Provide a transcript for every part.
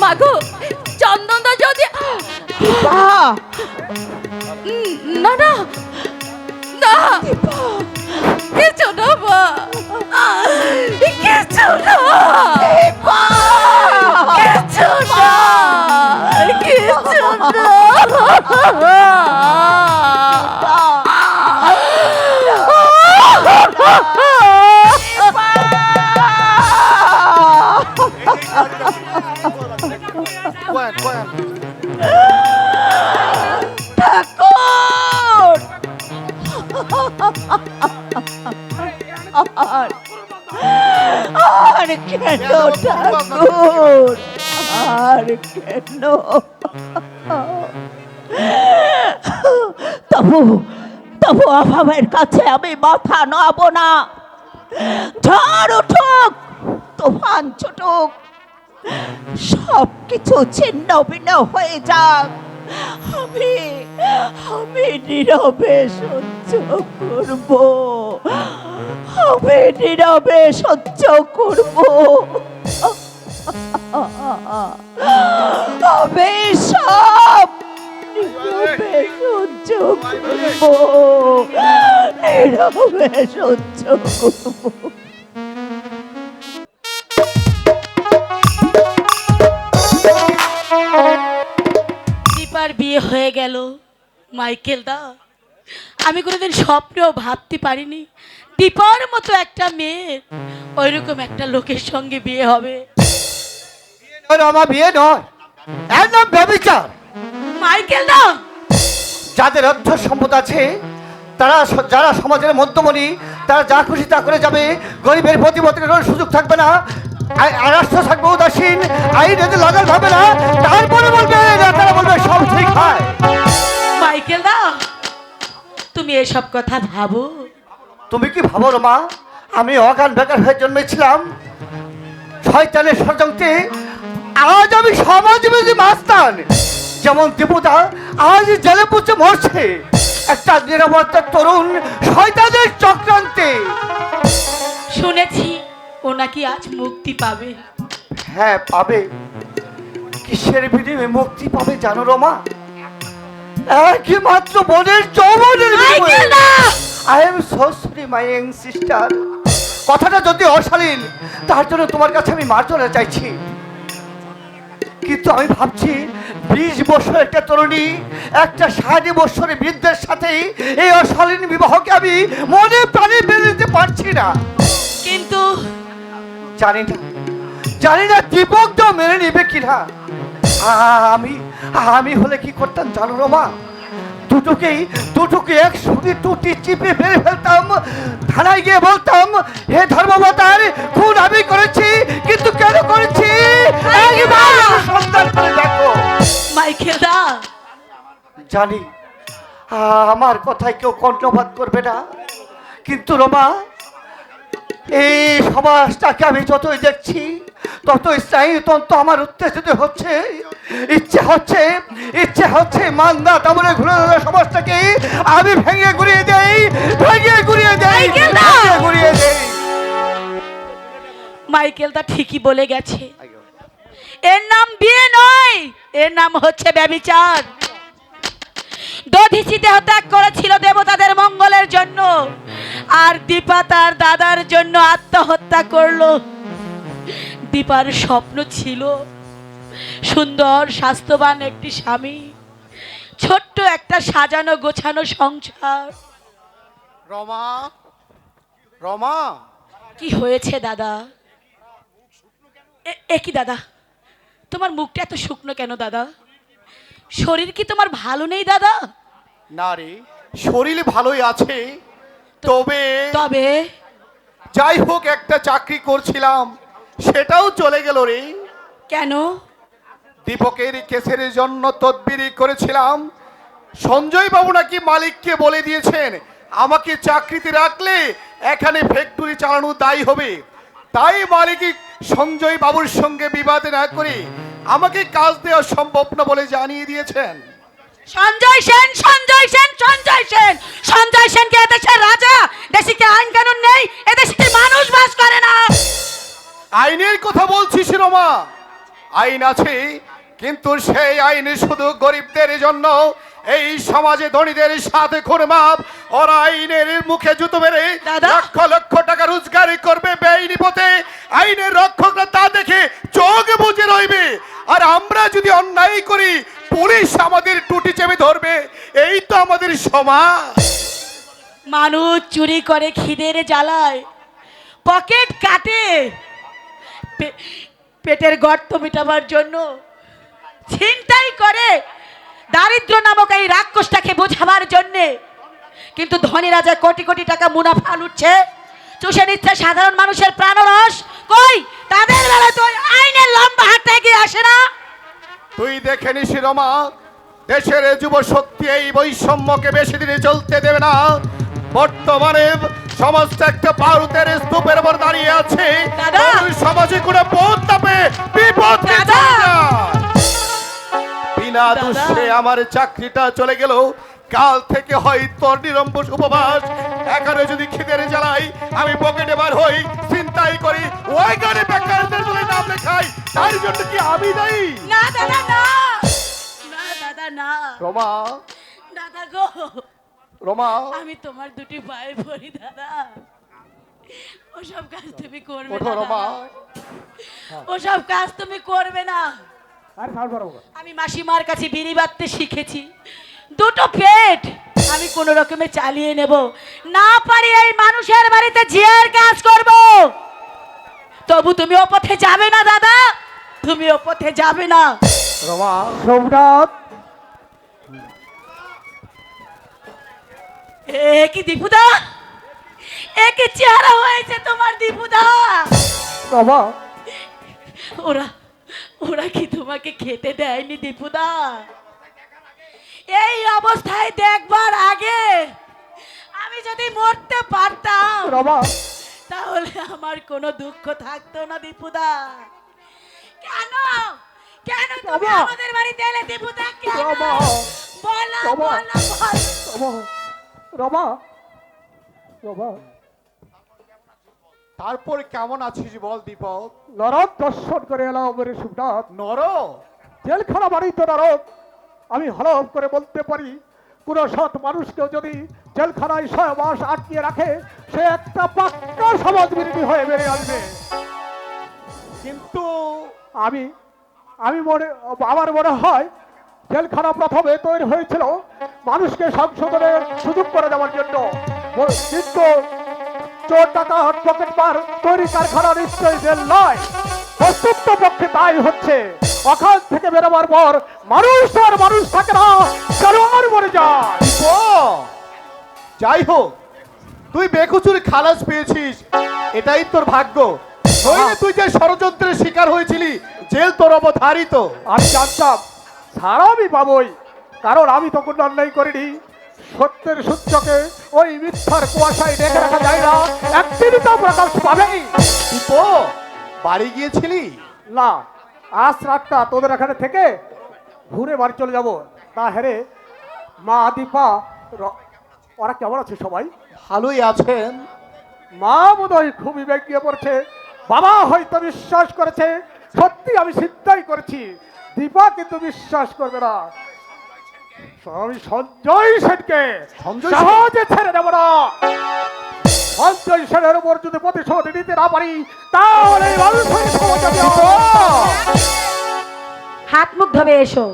মাগো চন্দনদা যদি বাহ উম, না না না কিছু না মা কিছু না কিছু না কিছু কোয়েন কেন ঠাকুর? আর কেন? তবু তবু অভাবের কাছে আমি মাথা নাব না। ঝড় উঠুক, তুফান ছুটুক সব কিছু ছিন্ন ভিন্ন হয়ে যাক। আমি আমি নীরবে সহ্য করব। আমি নীরবে সহ্য করব। আমি সব নীরবে সহ্য করব। নীরবে সহ্য করব। দীপার বিয়ে হয়ে গেল। মাইকেল দা আমি কোনোদিন স্বপ্নেও ভাবতে পারিনি দীপার মতো একটা মেয়ের ওইরকম একটা লোকের সঙ্গে বিয়ে হবে। আমার বিয়ে নয়। একদম ব্যবচার। মাইকেল দা! যাদের অর্থ সম্পদ আছে তারা যারা সমাজের মধ্যমণি তারা যা খুশি তা করে যাবে। গরিবের কোনো সুযোগ থাকবে না। রাষ্ট্র থাকবে উদাসীন আইন যদি লাগাল হবে না তারপরে বলবে তারা বলবে সব ঠিক হয়। মাইকেল দা তুমি এসব কথা ভাবো? তুমি কি ভাবো রে মা? আমি অগান বেকার হয়ে জন্মেছিলাম। শয়তানের ষড়যন্ত্রে আজ আমি সমাজবিধি মাস্তান। যেমন দেবতা আজ জেলে পুচে মরছে। একটা নিরাপত্তা তরুণ শয়তানের চক্রান্তে। শুনেছি ও নাকি আজ মুক্তি পাবে? হ্যাঁ পাবে। কিসের বিনিময়ে মুক্তি পাবে জানো রমা? একই মাত্র বোনের যৌবনের I am so sorry my young sister কথাটা যদি অশালীন তার জন্য তোমার কাছে আমি মার্জনা চাইছি। কিন্তু আমি ভাবছি বিশ বছর একটা তরুণী একটা ষাট বছরের বৃদ্ধের সাথে এই অশালীন বিবাহকে আমি মনে প্রাণে নিতে পারছি না। কিন্তু জানি না। জানি না দীপক তো মেনে নিবে কিনা। আমি আমি হলে কি করতাম জানো রমা দুটোকেই দুটোকে একসঙ্গে টুটি চিপে ফেলে ফেলতাম। থানায় গিয়ে বলতাম হে ধর্মবতার খুন আমি করেছি কিন্তু কেন করেছি? সন্ধান করে দেখো। মাইকেল জানি আমার কথায় কেউ কর্ণপাত করবে না। কিন্তু রমা এই সমাজটাকে আমি যতই দেখছি ততই স্নায়ুতন্ত্র আমার উত্তেজিত হচ্ছে। ইচ্ছে হচ্ছে ইচ্ছে হচ্ছে মান্দা তামলে ঘুরে ধরে সমাজটাকে আমি ভেঙে গুড়িয়ে দেই ভেঙে গুড়িয়ে দেই! ভেঙে গুড়িয়ে দেই। মাইকেল দা ঠিকই বলে গেছে। এর নাম বিয়ে নয় এর নাম হচ্ছে ব্যবিচার। দধিচি দেহ ত্যাগ করেছিল দেবতাদের মঙ্গলের জন্য। আর দীপা তার দাদার জন্য আত্মহত্যা করল। দীপার স্বপ্ন ছিল সুন্দর স্বাস্থ্যবান একটি স্বামী ছোট্ট একটা সাজানো গোছানো সংসার। রমা রমা। কি হয়েছে দাদা? এ- এ কি দাদা? তোমার মুখটা এত শুকনো কেন দাদা? শরীর কি তোমার ভালো নেই দাদা? না রে শরীর ভালোই আছে তবে তবে যাই হোক একটা চাকরি করছিলাম সেটাও চলে গেল রে। কেন? দীপকের কেসের জন্য তদবিরি করেছিলাম। সঞ্জয় বাবু নাকি মালিককে বলে দিয়েছেন আমাকে চাকরিতে রাখলে এখানে ফ্যাক্টরি চালানো দায়ী হবে। তাই মালিক সঞ্জয় বাবুর সঙ্গে বিবাদে না করে আমাকে কাজ দেওয়া সম্ভব না বলে জানিয়ে দিয়েছেন। সঞ্জয় সেন সঞ্জয় সেন সঞ্জয় সেন। সঞ্জয় সেন কি এদেশের রাজা? দেশে কি আইন কানুন নেই? এদেশে কি মানুষ বাস করে না? আইনের কথা বলছিস রমা আইন আছে, কিন্তু সেই আইন শুধু গরিবদের জন্য এই সমাজে ধনীদের সাথে খুরমাপ ওরা আইনের মুখে জুতো মেরে? লক্ষ লক্ষ টাকা রোজগার করবে বেআইনি পথে। আইনের রক্ষকরা তা দেখে চোখ বুঝে রইবে। আর আমরা যদি অন্যায় করি পুলিশ আমাদের টুটি চেপে ধরবে। এই তো আমাদের সমাজ। মানুষ চুরি করে খিদের জ্বালায় পকেট কাটে। পেটের গর্ত মেটাবার জন্য ছিনতাই করে। দারিদ্র নামক এই রাক্ষসটাকে বোঝাবার জন্যে কিন্তু ধনী রাজা কোটি কোটি টাকা মুনাফা লুটছে। চুষে নিচ্ছে সাধারণ মানুষের প্রাণরস। কই? তাদের বেলায় তো আইনের লম্বা হাতটা এগিয়ে আসে না। তুই দেখে নিস রমা দেশের যুব শক্তি এই বৈষম্যকে বেশি দিনে চলতে দেবে না। বর্তমানে সমাজটা একটা বারুদের স্তূপের উপর দাঁড়িয়ে আছে। সমাজে কোনো পথ তাপে বিপদ দাদা! দুঃখে আমার চাকরিটা চলে গেল। কাল থেকে হয় তোর নিরম্বস উপবাস। এখানে যদি খিদের জ্বালাই আমি পকেটে বার হই চিন্তাই করি ওই গানে বেকারদের নাম লেখাই তার জন্য কি আমি দায়ী? না দাদা না। না দাদা না। রমা। দাদা গো। রমা। আমি তোমার দুটি পায়ে পড়ি দাদা। ওসব কাজ তুমি করবে না রমা। ওসব কাজ তুমি করবে না। আমি মাসিমার কাছে বিড়ি বাঁধতে শিখেছি। দুটো পেট আমি কোন রকমে চালিয়ে নেব। না পারি এই মানুষের বাড়িতে জিয়ার কাজ করব। তবু তুমি ও পথে যাবে না দাদা। তুমি ও পথে যাবে না। রমা সোমনাথ। এ কি দীপুদা? এ কি চেহারা হয়েছে তোমার দীপুদা? বাবা ওরা ওরা কি তোমাকে খেতে দেয়নি দীপুদা? এই অবস্থায় দেখবার আগে আমি যদি মরতে পারতাম তাহলে আমার কোনো দুঃখ থাকতো না দীপুদা। কেন? কেন তুমি আমাদের বাড়িতে এলে দীপুদা? কেন! বলো! বলো বলো। রমা। রমা। তারপর কেমন আছিস বল দীপক? নরক দর্শন করে এলাম মেরে সুমনাথ নর জেলখানা বাড়ি তো নরক। আমি হলফ করে বলতে পারি কোন সৎ মানুষকেও যদি জেলখানায় ছয় মাস আটকিয়ে রাখে সে একটা পাক্কা সমাজ বিরোধী হয়ে বেড়ে আসবে। কিন্তু আমি আমি মনে আমার মনে হয় জেলখানা প্রথমে তৈরি হয়েছিল মানুষকে সংশোধনের সুযোগ করে দেওয়ার জন্য। কিন্তু চোর টাকা পকেট মার তৈরি কারখানা নিশ্চয়ই জেল নয়। বস্তুত্ব পক্ষে তাই হচ্ছে। ওখান থেকে বেরোবার পর মানুষ আর মানুষ থাকে না জানোয়ার মরে যায়। ও যাই হোক তুই বেকুচুর খালাস পেয়েছিস এটাই তোর ভাগ্য। নইলে তুই যে ষড়যন্ত্রের শিকার হয়েছিলি জেল তোর অবধারিত। আমি জানতাম ছাড়া আমি পাবই কারণ আমি তো কোনো অন্যায় করিনি। সত্যের সূর্যকে ওই মিথ্যার কুয়াশায় ডেকে রাখা যায় না। একদিনই তো প্রকাশ পাবেই। ও বাড়ি গিয়েছিলি? না আজ রাতটা তোদের এখানে থেকে ঘুরে বাড়ি চলে যাব। তা হেরে মা দীপা ওরা কেমন আছে সবাই? ভালোই আছেন। মা বোধহয় খুবই বেগিয়ে পড়ছে। বাবা হয়তো বিশ্বাস করেছে। সত্যি আমি সিদ্ধাই করেছি। দীপা কিন্তু বিশ্বাস করবে না। আমি সঞ্জয় সেনকে? সহজে ছেড়ে দেব না। সঞ্জয় সেনের উপর যদি প্রতিশোধ নিতে না পারি তাহলে হাত মুখ ধবে এসো।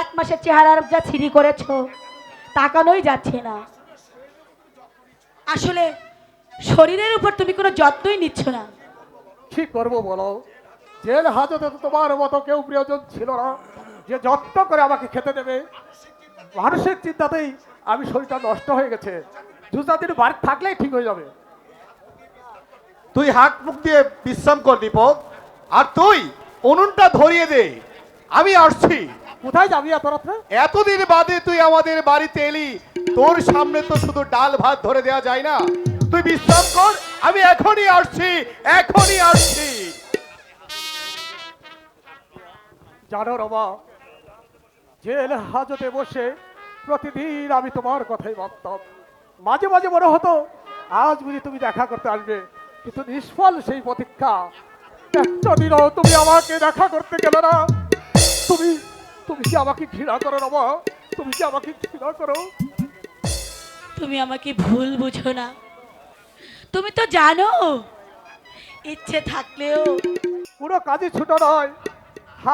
এক মাসের চেহারার যা ছিরি করেছ তাকানোই যাচ্ছে না। আসলে শরীরের উপর তুমি কোনো যত্নই নিচ্ছ না। কি করব বলো? জেল হাজতে তো তোমার মতো কেউ প্রিয়জন ছিল না। যে যত্ন করে আমাকে খেতে দেবে মানুষের চিন্তাতেই আমি শরীরটা নষ্ট হয়ে গেছে। দু চার দিন বাড়ি থাকলেই ঠিক হয়ে যাবে। তুই হাত মুখ দিয়ে বিশ্রাম কর দীপক। আর তুই উনুনটা ধরিয়ে দে। আমি আসছি। কোথায় যাবি এত রাত্রে? এতদিন বাদে তুই আমাদের বাড়িতে এলি। তোর সামনে তো শুধু ডাল ভাত ধরে দেওয়া যায় না। তুই বিশ্রাম কর আমি এখনই আসছি এখনই আসছি। জানো রমা জেল হাজতে বসে প্রতিদিন আমি তোমার কথাই ভাবতাম। মাঝে মাঝে মনে হতো আজ বুঝি তুমি দেখা করতে আসবে কিন্তু নিষ্ফল সেই প্রতীক্ষা। একটা দিনও তুমি আমাকে দেখা করতে গেলে না। তুমি তুমি কি আমাকে ঘৃণা করো রমা তুমি কি আমাকে ঘৃণা করো? তুমি আমাকে ভুল বুঝো না। তুমি তো জানো ইচ্ছে থাকলেও পুরো কাজে ছুটো নয়।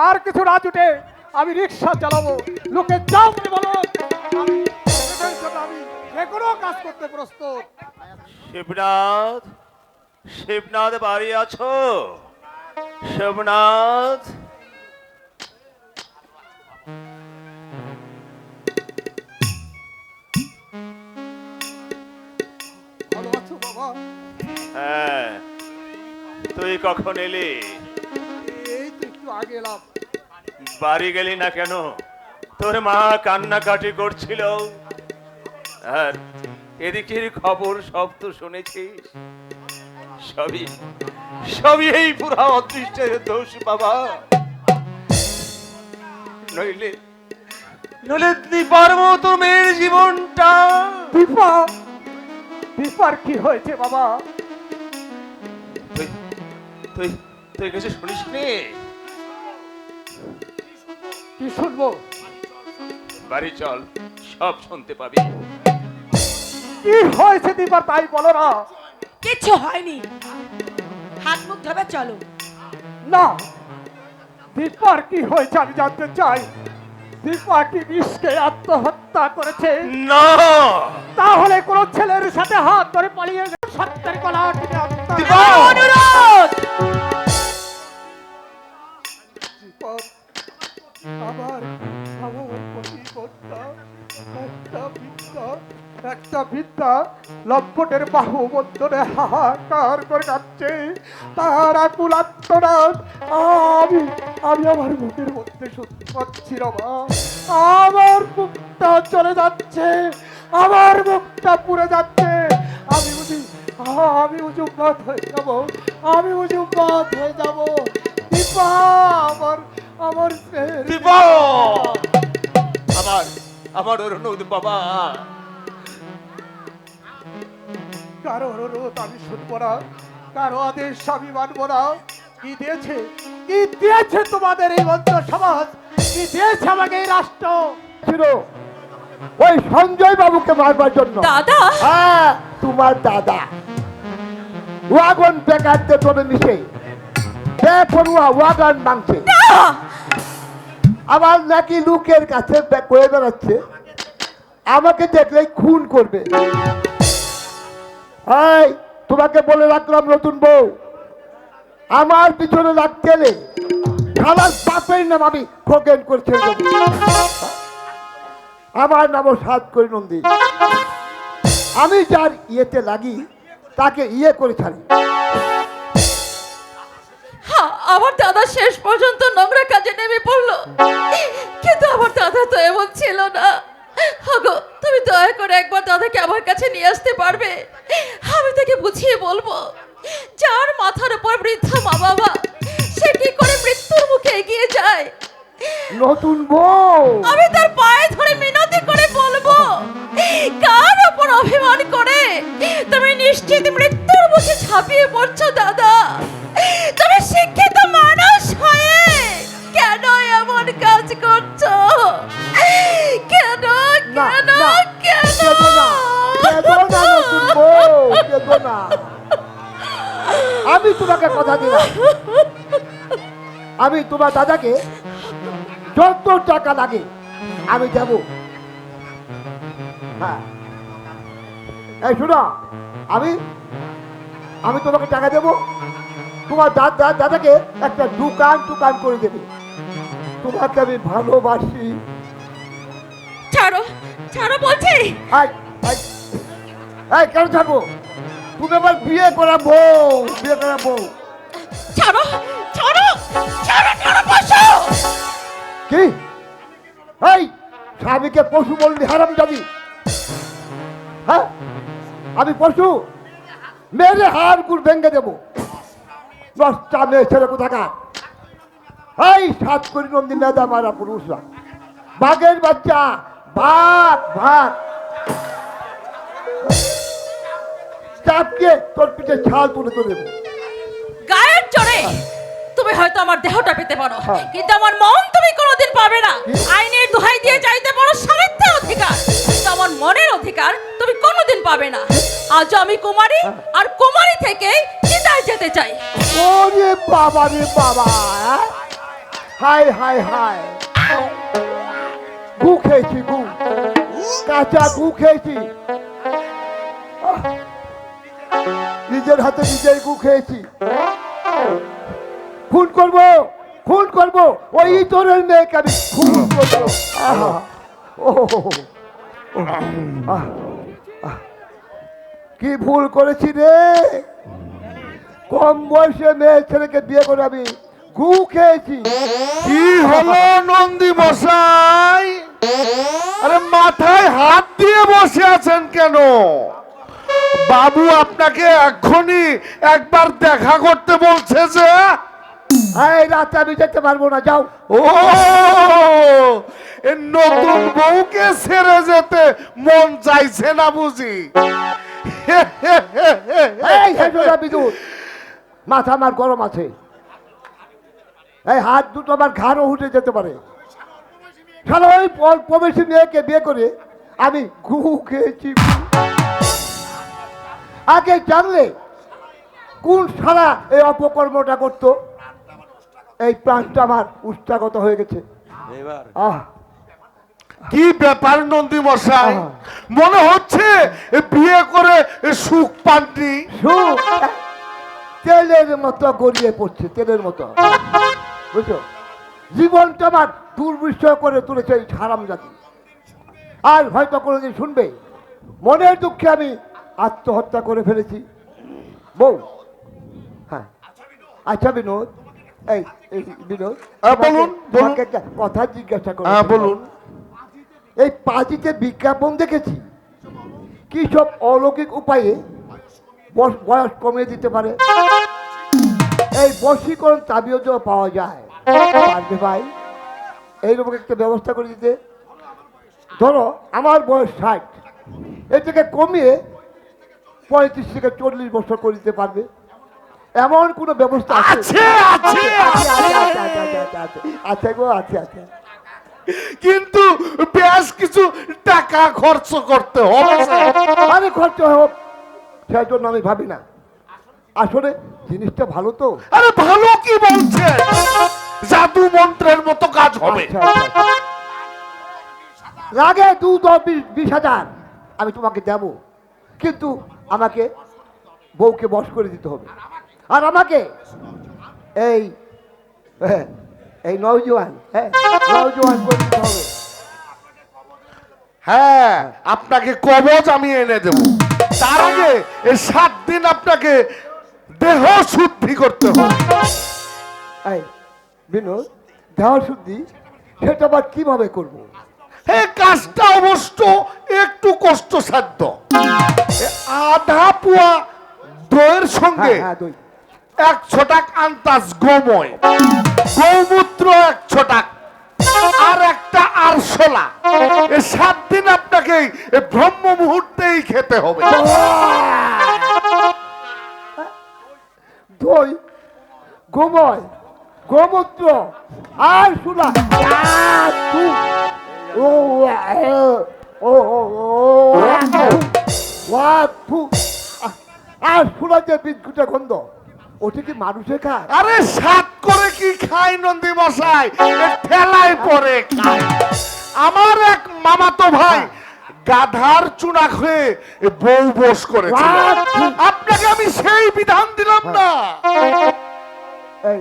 আর কিছু না ছুটে আমি রিক্সা চালাবো লোকে যাও বলে বলো। আমি যে কোনো কাজ করতে প্রস্তুত। শিবনাথ শিবনাথ বাড়ি আছো? শিবনাথ? হ্যাঁ তুই কখন এলি? এই তো একটু আগে এলাম। বাড়ি গেলি না কেন? তোর মা কান্নাকাটি করছিল। আর এদিকের খবর সব তো শুনেছিস? সবই সবই এই পুরা অদৃষ্টের দোষ বাবা। নইলে নইলে দীপার মতো মেয়ের জীবনটা। দীপা দীপার কি হয়েছে বাবা? তুই তুই তুই কিছু শুনিস নি কি শুনব? বাড়ি চল সব শুনতে পাবি। কি হয়েছে তাই বলো না? কিচ্ছু হয়নি। হাত মুখ ধোবে চলো। না দীপার কি হয়েছে আমি জানতে চাই। দীপা কি বিষকে আত্মহত্যা করেছে? না! তাহলে কোন ছেলের সাথে হাত ধরে পালিয়ে গেল সত্যের গলা আত্মহত্যা আমার আমার প্রতিপদটা একটা বিদ্যা একটা বিদ্যা লম্পটের বাহু বন্ধনে হাহাকার করে যাচ্ছে তার আকুল আমি আমি আমার মুখের মধ্যে শুনতে পাচ্ছি রমা আমার মুখটা চলে যাচ্ছে, আমার মুখটা পুড়ে যাচ্ছে। আমি বুঝি, আমি উন্মাদ হয়ে যাব, আমি উন্মাদ হয়ে যাব। দীপা, আমার আমার! আমার আমার অনুরোধ বাবা কারও অনুরোধ আমি শুনব না কারও আদেশ আমি মানবো না। কি দিয়েছে? কি দিয়েছে তোমাদের এই মন্ত্র সমাজ? কি দিয়েছে আমাকে এই রাষ্ট্র? ছিল ওই সঞ্জয় বাবুকে মারবার জন্য। দাদা? হ্যাঁ তোমার দাদা। ওয়াগন বেকারতে তোরে মিশে বেপরুয়া ওয়াগন মাংসে আমার নাকি লোকের কাছে করে বেড়াচ্ছে। আমাকে দেখলেই খুন করবে। এই তোমাকে বলে রাখলাম নতুন বউ। আমার পিছনে লাগতে এলে খালার বাপের নাম আমি খোকেন করে ছেড়ে দেবো। আমার নামও সাত করি নন্দী। আমি যার ইয়েতে লাগি তাকে ইয়ে করে ছাড়ি। আমার দাদা শেষ পর্যন্ত নোংরা কাজে নেমে পড়ল। কিন্তু আমার দাদা তো এমন ছিল না। হাগো তুমি দয়া করে একবার দাদাকে আমার কাছে নিয়ে আসতে পারবে। আমি তাকে বুঝিয়ে বলব যার মাথার উপর বৃদ্ধ মা বাবা সে কি করে মৃত্যুর মুখে এগিয়ে যায়? নতুন বউ। আমি তার পায়ে ধরে মিনতি করে বলব কার ওপর অভিমান করে? তুমি নিশ্চিত মৃত্যুর মুখে ছাপিয়ে পড়ছো দাদা। তুমি শিক্ষিত না, না, কেঁদো না, কেঁদো না নতুন বউ, কেঁদো না। আমি তোমাকে কথা দিলাম। আমি তোমার দাদাকে যত টাকা লাগে আমি দেব। হ্যাঁ। এই শোনো আমি আমি তোমাকে টাকা দেব। তোমার দাদা দাদাকে একটা দোকান দোকান করে দেবে। তোমাকে আমি ভালোবাসি। ছাড়ো। ছাড়ো বলছি। এই কেন থাকব তুমি আবার বিয়ে করা বউ বিয়ে করা বউ। ছাড়ো ছাড়ো ছাড়ো ছাড়ো বসো। কি? এই স্বামীকে পশু বললি হারাম যাবি হ্যাঁ? আমি পশু? মেরে হাড় গুড় ভেঙে দেবো। দশটা মেয়ে ছেলে কোথাকার? এই সাত করি নন্দী মেদা মারা পুরুষরা। বাঘের বাচ্চা ভাগ ভাগ চাপকে তোর পিঠে ছাল তুলে দেবো। গায়ের চড়ে তুমি হয়তো আমার দেহটা পেতে পারো হ্যাঁ। কিন্তু আমার মন তুমি কোনোদিন পাবে না। আইনের দোহাই দিয়ে চাইতে পারো সাহিত্যের অধিকার কিন্তু আমার মনের অধিকার তুমি কোনোদিন পাবে না। আজ আমি কুমারী হ্যাঁ। আর কুমারী থেকে চিতায় যেতে চাই। ওরে বাবা রে বাবা? হাই হাই হাই গু খেয়েছি গু। কাঁচা গু খেয়েছি। নিজের হাতে নিজেই গু খেয়েছি। খুন করব খুন করব। ওই তোরের মেয়েকে আমি খুন করব। আহা, ও কি ভুল করেছি রে? কম বয়সে মেয়ে ছেলেকে বিয়ে করে আমি গু খেয়েছি। কি হলো নন্দী মশাই? আরে মাথায় হাত দিয়ে বসে আছেন কেন? বাবু আপনাকে এক্ষুনি একবার দেখা করতে বলছে যে এই রাতে আমি যেতে পারব না যাও। ও নতুন বউকে ছেড়ে যেতে মন চাইছে না বুঝি। মাথা আমার গরম আছে। এই হাত দুটো আমার ঘাড়ও উঠে যেতে পারে। সারা ওই প্রবেশী মেয়েকে বিয়ে করে আমি ঘু খেয়েছি। আগে জানলে কোন সারা এই অপকর্মটা করতো? এই প্রাণটা আমার উষ্ঠাগত হয়ে গেছে। আহ। কি ব্যাপার নন্দী মশাই? মনে হচ্ছে এ বিয়ে করে সুখ পাননি? সুখ? তেলের মতো গড়িয়ে পড়ছে তেলের মতো। বুঝছ? জীবনটা আমার দুর্বিষয় করে তুলেছে এই হারাম জাতি। আর হয়তো কোনোদিন শুনবে মনের দুঃখে আমি আত্মহত্যা করে ফেলেছি। বউ হ্যাঁ। আচ্ছা বিনোদ এই বিনোদ। হ্যাঁ, বলুন, তোমাকে- একটা কথা জিজ্ঞাসা করো। হ্যাঁ বলুন। এই পাঁচিতে বিজ্ঞাপন দেখেছি কি সব অলৌকিক উপায়ে বয়স- কমিয়ে দিতে পারে? এই বশীকরণ তাবিও যে পাওয়া যায়। পারবে ভাই। এইরকম একটা ব্যবস্থা করে দিতে। ধরো আমার বয়স ষাট। এটাকে কমিয়ে পঁয়ত্রিশ থেকে চল্লিশ বছর করে দিতে পারবে। এমন কোনো ব্যবস্থা আছে? আছে আছে আছে, আছে, গো কিন্তু বেশ কিছু টাকা খরচ করতে হবে। আরে খরচ হোক সেই জন্য আমি ভাবি না। আসলে জিনিসটা ভালো তো। আরে ভালো কি বলছেন? জাদু মন্ত্রের মতো কাজ হবে। আচ্ছা, আচ্ছা, আচ্ছা। লাগে দু দশ বিশ হাজার আমি তোমাকে দেব। কিন্তু আমাকে বউকে বস করে দিতে হবে। আর আমাকে এই হ্যাঁ, এই নওজোয়ান হ্যাঁ নওজোয়ান করে দিতে হবে। হ্যাঁ আপনাকে কবচ আমি এনে দেব। তার আগে এই সাত দিন আপনাকে দেহ শুদ্ধি করতে হবে। এই বিনোদ দেহ শুদ্ধি সেটা আবার কীভাবে করব? এই কাজটা অবশ্য একটু কষ্টসাধ্য। আধা পোয়া দইয়ের সঙ্গে হ্যাঁ হ্যাঁ এক ছটাক আন্তাজ গোময় গৌমূত্র এক ছটাক আর একটা আরশোলা। সাত দিন আপনাকে ব্রহ্ম মুহূর্তেই খেতে হবে। দই গোময় গোমূত্র আর সুরা ও ও ও আর সুরা যে বিদ্যুটা গন্ধ ওটা কি মানুষে খায় আরে সাত করে কি খায় নন্দী মশাই? ঠেলায় পরে খায়। আমার এক মামাতো ভাই গাধার চুনা খেয়ে এ বউ বস করেছিল। আপনাকে আমি সেই বিধান দিলাম না। এই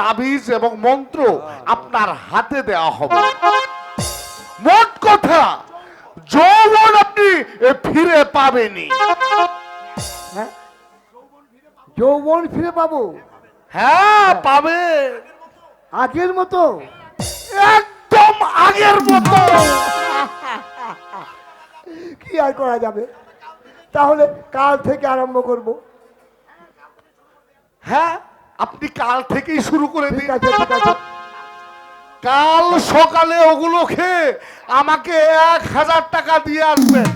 তাবিজ এবং মন্ত্র আপনার হাতে দেওয়া হবে। মোট কথা যৌবন আপনি ফিরে পাবেনি হ্যাঁ? যৌবন ফিরে পাবো? হ্যাঁ পাবে। আগের মতো? একদম আগের মতো। কি আর করা যাবে? তাহলে কাল থেকে আরম্ভ করব। হ্যাঁ আপনি কাল থেকেই শুরু করে দিন। কাল সকালে ওগুলো খেয়ে আমাকে এক হাজার টাকা দিয়ে আসবেন।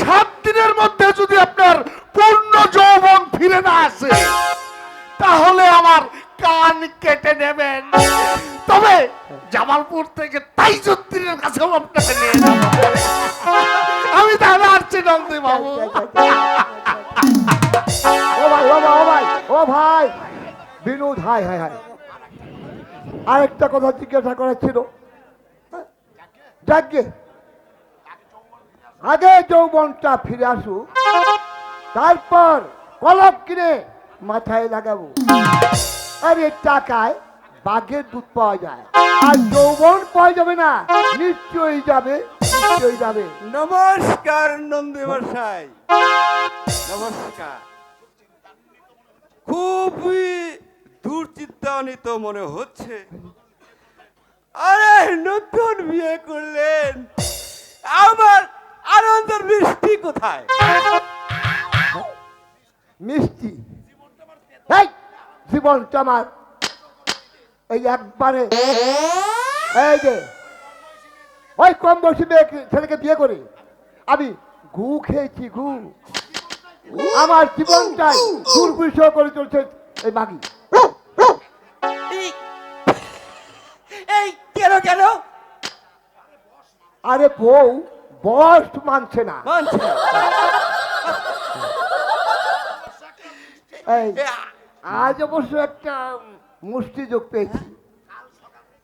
সাত দিনের মধ্যে যদি আপনার পূর্ণ যৌবন ফিরে না আসে তাহলে আমার কান কেটে নেবেন। তবে জামালপুর থেকে তাই তাইজুদ্দিনের কাছে আপনাকে নিয়ে যাব। আমি তাহলে আসছি নন্দী বাবু। ও ভাই ও ভাই ও ভাই। ও ভাই, বিনোদ, হাই হাই হাই। আরেকটা কথা জিজ্ঞাসা করার ছিল। আগে যৌবনটা ফিরে আসুক তারপর কলম কিনে মাথায় লাগাবো। আর এই টাকায় বাঘের দুধ পাওয়া যায়। আর যৌবন পাওয়া যাবে না, নিশ্চয়ই যাবে নিশ্চয়ই যাবে। নমস্কার, নন্দী মশাই। নমস্কার। খুবই দুর্চিন্তান্বিত মনে হচ্ছে। আরে, নতুন বিয়ে করলেন। আমার আনন্দের মিষ্টি কোথায়? মিষ্টি? এই, জীবনটা আমার। এই একবারে। এই যে, ওই কম বয়সী মেয়েকে ছেলেকে বিয়ে করে। আমি ঘু খেয়েছি, ঘু। আমার জীবনটাই দুর্বিষহ করে চলছে এই মাগি। এই কেন কেন? আরে বউ বয়স মানছে না। মানছে আজ অবশ্য একটা মুষ্টি যোগ পেয়েছি।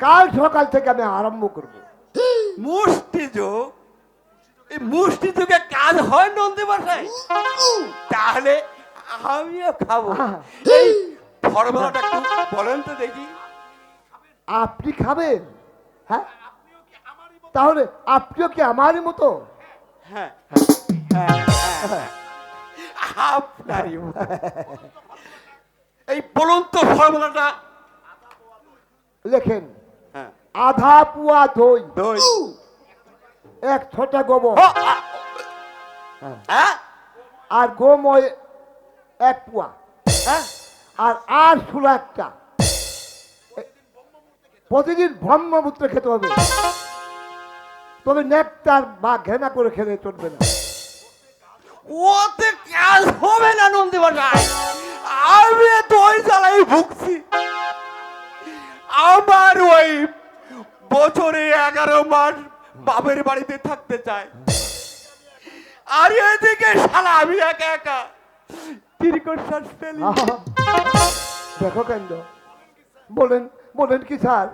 কাল সকাল থেকে আমি আরম্ভ করব। মুষ্টি যোগ এই মুষ্টি যোগে কাজ হয় নন্দী মশাই। তাহলে আমিও খাব। এই ফর্মুলাটা একটু বলেন তো দেখি। আপনি খাবেন? হ্যাঁ? তাহলে আপনিও কি আমারই মতো? হ্যাঁ হ্যাঁ, হ্যাঁ, আপনারই এই বলুন তো ফর্মুলাটা। লেখেন হ্যাঁ। আধা পুয়া দই। দই। এক ছোটা গোবর। হ্যাঁ। আর গোময় এক পুয়া। হ্যাঁ। আর আর শুলো একটা। প্রতিদিন ব্রহ্মপুত্র খেতে হবে। তবে নেকটার বা ঘেনা করে খেলে চলবে না। ওতে কাজ হবে না নন্দী মশাই আমি দই জ্বালাই ভুগছি। আমার ওই বছরে এগারো মাস বাপের বাড়িতে থাকতে চায়। আর এদিকে শালা আমি একা একা। দীর্ঘশ্বাস ফেলি। দেখো কেন বলেন বলেন কি স্যার?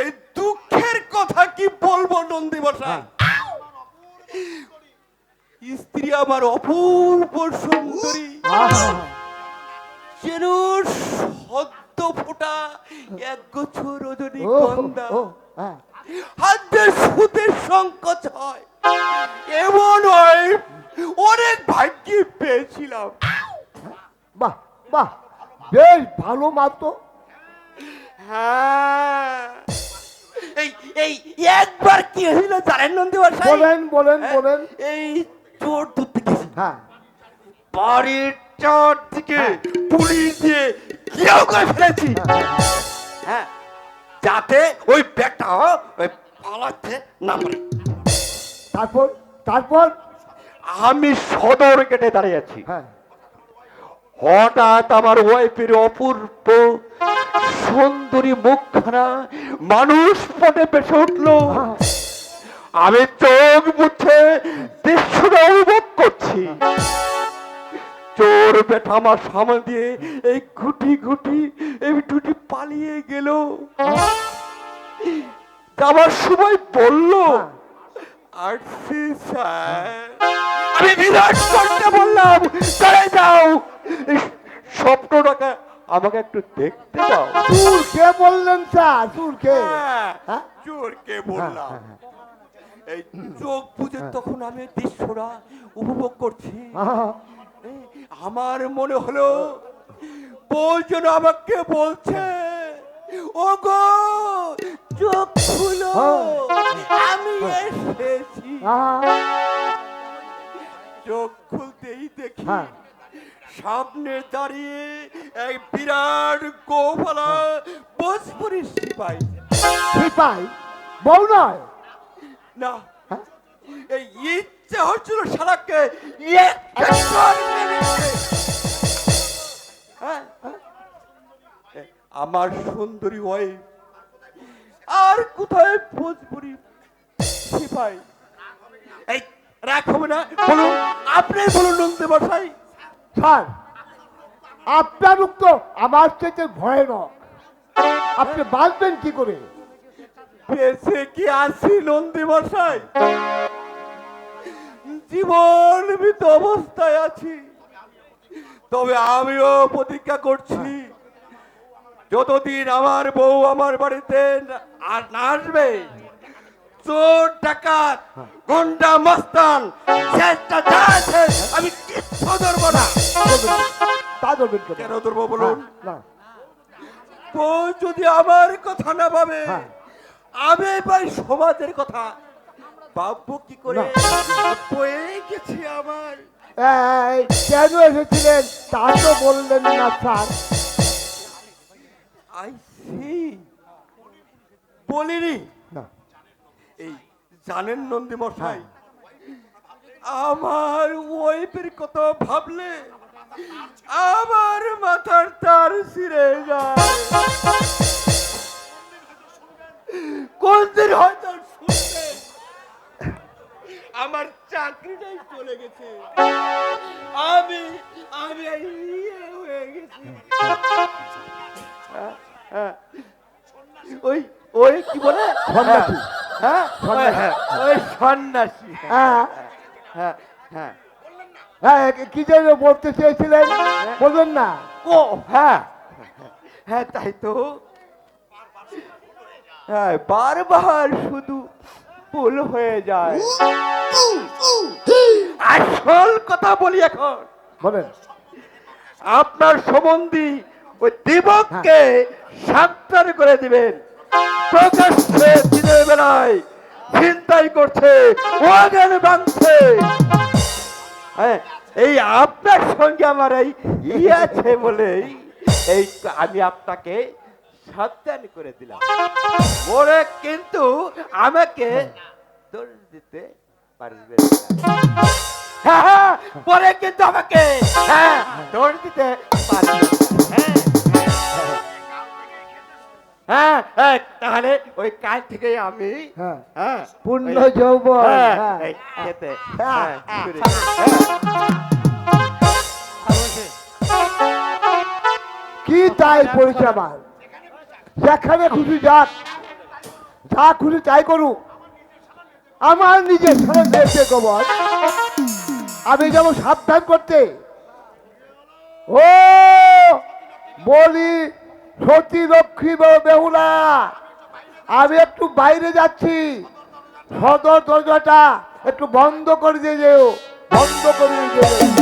এই দুঃখের কথা কি বলব নন্দী মশাই? স্ত্রী আমার অপূর্ব সুন্দরী। যেন সদ্য ফোটা এক গুচ্ছ রজনী গন্ধা ও, হ্যাঁ হাতে সংকোচ হয়। এমন হয় অনেক ভাগ্যে পেয়েছিলাম। বাহ বাহ বেশ ভালো মাতো হ্যাঁ। এই এই একবার কি হয়েছিল জানেন নন্দী? বলেন বলেন হ্যাঁ, বলেন। এই চোর ধরতে গেছি হ্যাঁ। বাড়ির চারদিকে পুলিশ দিয়ে কেউ করে ফেলেছি। হ্যাঁ। যাতে ওই ব্যাগটা ওই পালাতে না পারে। তারপর তারপর? আমি সদর গেটে দাঁড়িয়ে আছি। হ্যাঁ। হঠাৎ আমার ওয়াইফের অপূর্ব সুন্দরী মুখখানা মানুষ পটে পেশে উঠল। আমি চোখ মুছে দৃশ্যটা অনুভব করছি। চোর বেটা আমার সামনে দিয়ে এই ঘুটি ঘুটি এই টুটি পালিয়ে গেল। যাবার সময় বলল আসছি স্যার। আমি বিরাট করতে বললাম চলে যাও। স্বপ্নটাকে আমাকে একটু দেখতে দাও। চুর কে বললেন স্যার? চুর কে? হ্যাঁ, হ্যাঁ? চোরকে বললাম? এই চোখ বুঝে তখন আমি দৃশ্যটা উপভোগ করছি। আমার মনে হলো বউজন আমাকে বলছে ও গো চোখ খুলো হ্যাঁ। আমি এসেছি। হ্যাঁ। চোখ খুলতেই দেখি হ্যাঁ। সামনে দাঁড়িয়ে এক বিরাট গোপালা বোঝপুরি সিপাই। সিপাই? বউ নয়? না এই ঈদ ইচ্ছে হচ্ছিল মেরে দিতে। হ্যাঁ, হ্যাঁ। আমার সুন্দরী ওয়াইফ আর কোথায় ভোজপুরি সিপাই? এই না বলুন আপনি বলুন নন্দী মশাই স্যার আপনার উত্তর আমার চেয়ে ভয়ানক আপনি বাঁচবেন কি করে? কি আছি নন্দী মশাই জীবন মৃত অবস্থায় আছি তবে আমিও প্রতিজ্ঞা করছি যতদিন আমার বউ আমার বাড়িতে আর না আসবে চোর ডাকাত গন্ডা মস্তান চেষ্টা যা আছে আমি কিচ্ছু ধরবো না তা ধরবেন কেন? ধরবো বলুন না বউ যদি আমার কথা না ভাবে হ্যাঁ। আমি ভাই সমাজের কথা ভাববো কি করে? বয়ে গেছে আমার। এই, কেন এসেছিলেন? তা তো বললেন না স্যার। আই সি বলিনি? না। এই জানেন নন্দী মশাই আমার ওয়াইফের কথা ভাবলে আমার মাথার তার ছিঁড়ে যায়। কোন দিন হয়তো শুনবে? আমার চাকরিটাই চলে গেছে। আমি আমি ইয়ে হয়ে গেছি। হ্যাঁ, ওই ওই কি বলে? সন্ন্যাসী। হ্যাঁ সন্ন্যাসী। হ্যাঁ, ওই সন্ন্যাসী। হ্যাঁ। হ্যাঁ হ্যাঁ। হ্যাঁ কি যেন বলতে চেয়েছিলেন? বলবেন না। ও হ্যাঁ। হ্যাঁ তাই তো। হ্যাঁ বারবার শুধু ভুল হয়ে যায়। আসল কথা বলি এখন। বলেন। আপনার সম্বন্ধী ওই দিবককে সাবধান করে দিবেন। প্রকাশ্যে দিনের বেলায় চিন্তাই করছে ওয়াগন ভাঙছে হ্যাঁ এই আপনার সঙ্গে আমার এই ই আছে বলেই এই আমি আপনাকে সাবধান করে দিলাম। ওরে কিন্তু আমাকে দোষ দিতে পারবে। হ্যাঁ হ্যাঁ পরে কিন্তু আমাকে হ্যাঁ দৌড় দিতে পারবে হ্যাঁ হ্যাঁ হ্যাঁ তাহলে ওই কাজ থেকে আমি হ্যাঁ হ্যাঁ পূর্ণ খেতে শুরু। কি তাই পরিচয় যেখানে খুশি যাক যা খুশি তাই করুক। আমার নিজের ছেলে মেয়েকে গোবর আমি যাব সাবধান করতে। ও, বলি, সতী লক্ষ্মী বেহুলা, আমি একটু বাইরে যাচ্ছি। সদর দরজাটা একটু বন্ধ করে দিয়ে যেও, বন্ধ করে দিয়ে যেও।